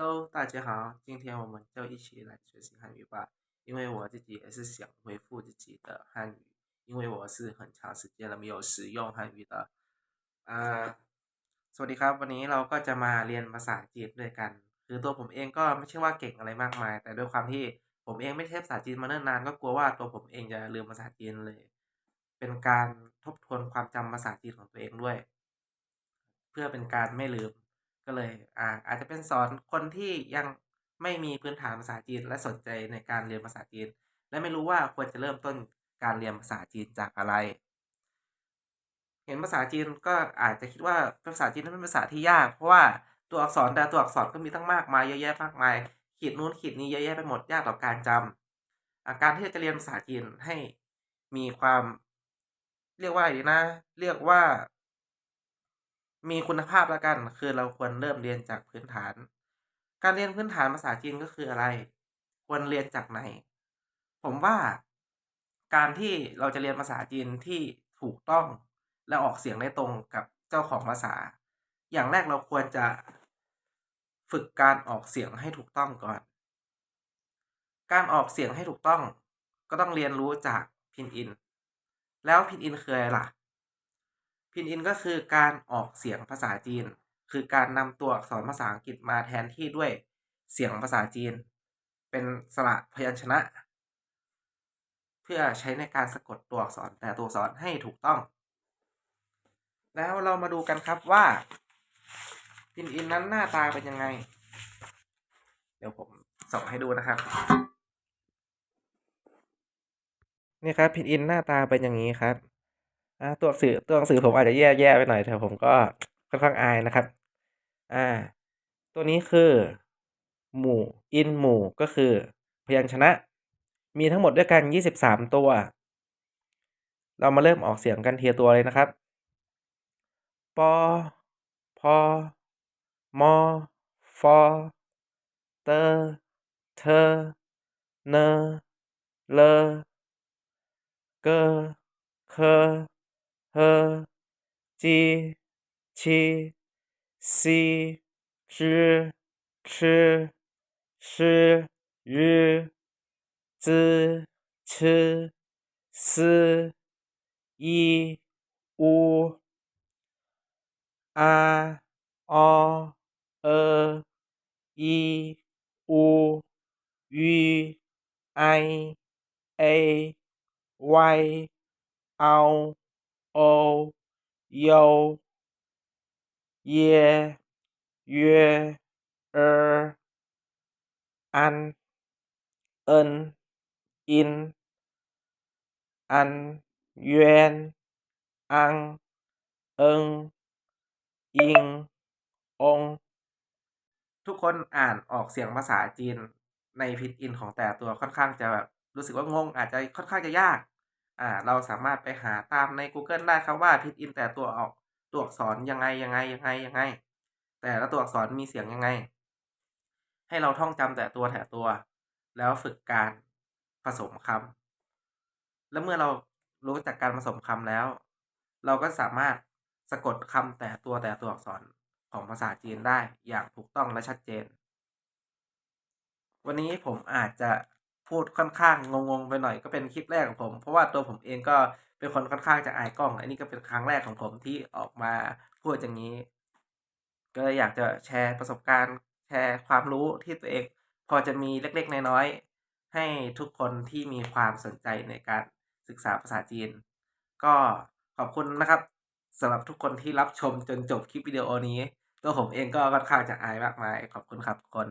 Hello，大家好，今天我们就一起来学习汉语吧。因为我自己也是想恢复自己的汉语，因为我是很长时间了没有使用汉语的。อ่าสวัสดีครับ วันนี้เราก็จะมาเรียนภาษาจีนด้วยกัน คือตัวผมเองก็ไม่ใช่ว่าเก่งอะไรมากมาย แต่ด้วยความที่ผมเองไม่ใช่ภาษาจีนมาเนิ่นนานก็กลัวว่าตัวผมเองจะลืมภาษาจีนเลย เป็นการทบทวนความจำภาษาจีนของตัวเองด้วย เพื่อเป็นการไม่ลืม ก็เลยอ่าอาจจะเป็นสอนคนที่ยังไม่มีพื้นฐานภาษาจีนและสนใจในการเรียนภาษาจีน และไม่รู้ว่าควรจะเริ่มต้นการเรียนภาษาจีนจากอะไร เห็นภาษาจีนก็อาจจะคิดว่าภาษาจีนนั้นเป็นภาษาที่ยาก เพราะว่าตัวอักษรแต่ตัวอักษรก็มีตั้งมากมายเยอะแยะมากมายขีดนู้นขีดนี้เยอะแยะไปหมดยากต่อการจำอ่าการที่จะเรียนภาษาจีนให้มีความ เรียกว่าอะไรนะ เรียกว่า มีคุณภาพแล้วกัน คือเราควรเริ่มเรียนจากพื้นฐาน การเรียนพื้นฐานภาษาจีนก็คืออะไร ควรเรียนจากไหน ผมว่าการที่เราจะเรียนภาษาจีนที่ถูกต้อง และออกเสียงได้ตรงกับเจ้าของภาษา อย่างแรกเราควรจะฝึกการออกเสียงให้ถูกต้องก่อน การออกเสียงให้ถูกต้อง ก็ต้องเรียนรู้จากพินอิน แล้วพินอินคืออะไรล่ะ พินอินก็คือการออกเสียงภาษาจีน คือการนำตัวอักษรภาษาอังกฤษมาแทนที่ด้วยเสียงภาษาจีน เป็นสระพยัญชนะ เพื่อใช้ในการสะกดตัวอักษรแต่ตัวอักษรให้ถูกต้อง แล้วเรามาดูกันครับว่าพินอินนั้นหน้าตาเป็นยังไง เดี๋ยวผมส่องให้ดูนะครับ นี่ครับพินอินหน้าตาเป็นอย่างนี้ครับ อ่าตัวสือตัวหนังสือผมอาจจะแย่ๆไปหน่อยแต่ผมก็ค่อนข้างอายนะครับ อ่า ตัวนี้คือ หมู่อินหมู่ก็คือ พยัญชนะ มีทั้งหมดด้วยกัน 23 ตัว เรามาเริ่มออกเสียงกันทีละตัวเลยนะครับ ปอ พอ มอ ฟอ เตอเทอเน เล เก เค อเฮอจีชีซีชือชือชือยือจือชึซืออีอูอาอเออีอูอีไอเอไวเอาโอโยเยเยเอออันอินอินอันเยนอังเอิงอิงองทุกคนอ่านออกเสียงภาษาจีนในพินอินของแต่ตัวค่อนข้างจะแบบรู้สึกว่างงอาจจะค่อนข้างจะยาก อ่า เราสามารถไปหาตามในกูเกิลได้ครับว่าพินอินแต่ตัวออกตัวอักษรยังไงยังไงยังไงยังไง แต่ละตัวอักษรมีเสียงยังไง ให้เราท่องจำแต่ตัวแต่ตัว แล้วฝึกการผสมคำแล้วเมื่อเรารู้จักการผสมคำแล้ว เราก็สามารถสะกดคำแต่ตัวแต่ตัวอักษรของภาษาจีนได้อย่างถูกต้องและชัดเจน วันนี้ผมอาจจะ พูดค่อนข้างงงๆไปหน่อยก็เป็นคลิปแรกของผม เพราะว่าตัวผมเองก็เป็นคนค่อนข้างจะอายกล้อง อันนี้ก็เป็นครั้งแรกของผมที่ออกมาพูดอย่างงี้ ก็เลยอยากจะแชร์ประสบการณ์แชร์ความรู้ที่ตัวเอง พอจะมีเล็กๆน้อยๆให้ทุกคนที่มีความสนใจในการศึกษาภาษาจีน ก็ขอบคุณนะครับสำหรับทุกคนที่รับชมจนจบคลิปวิดีโอนี้ ตัวผมเองก็ค่อนข้างจะอายมากมาย ขอบคุณครับทุกคน